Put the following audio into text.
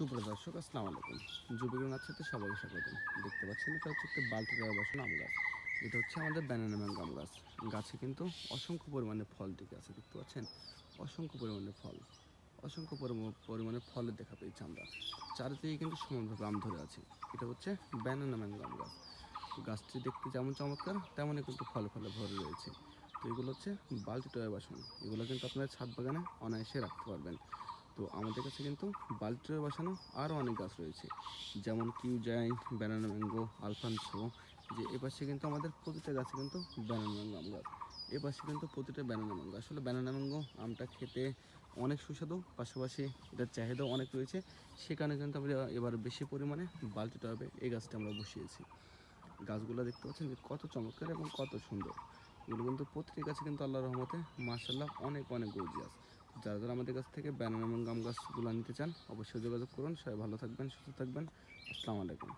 সুপ্রিয় দর্শক, আসসালামু আলাইকুম। যুবকের সাথে সবাইকে স্বাগতম দেখতে পাচ্ছেন, এটা হচ্ছে একটা বালতি দেওয়া বসানো আম গাছ। এটা হচ্ছে আমাদের ব্যানানা ম্যাঙ্গো আম গাছ। গাছে কিন্তু অসংখ্য পরিমাণে ফল টিকে আছে, দেখতে পাচ্ছেন? অসংখ্য পরিমাণে ফল। অসংখ্য পরিম- পরিমাণে ফলের দেখা পেয়েছি আমরা। চারিদিকে কিন্তু সমানভাবে আম ধরে আছে। এটা হচ্ছে ব্যানানা ম্যাঙ্গো আম গাছ। গাছটি দেখতে যেমন চমৎকার, তেমনই কিন্তু ফলে ফলে ভরে রয়েছে। তো এগুলো হচ্ছে বালতি টয়ে বাসন। এগুলো কিন্তু আপনারা ছাদ বাগানে অনায়াসে রাখতে পারবেন। তো আমাদের কাছে কিন্তু বালতি টয়ে বসানো আরও অনেক গাছ রয়েছে। যেমন কিউজাইন ব্যানানা ম্যাঙ্গো আলফানসো যে এপাশে কিন্তু আমাদের প্রতিটা গাছে কিন্তু ব্যানানা ম্যাঙ্গো আম গাছ। এপাশে কিন্তু প্রতিটা ব্যানানা ম্যাঙ্গো। আসলে ব্যানানা ম্যাঙ্গো আমটা খেতে অনেক সুস্বাদু, পাশাপাশি এটার চাহিদাও অনেক রয়েছে। সে কারণে কিন্তু আমরা এবার বেশি পরিমাণে বালতি টবে এই গাছটা আমরা বসিয়েছি। গাছগুলো দেখতে পাচ্ছেন যে কত চমৎকার এবং কত সুন্দর। এগুলো কিন্তু প্রতিটি গাছে কিন্তু আল্লাহ রহমতে মার্শাল্লাহ অনেক অনেক গর্জিয়াস। যারা যারা আমাদের কাছ থেকে ব্যানানা এবং গাম গাছগুলো নিতে চান, অবশ্যই যোগাযোগ করুন। সবাই ভালো থাকবেন, সুস্থ থাকবেন। আসসালামু আলাইকুম।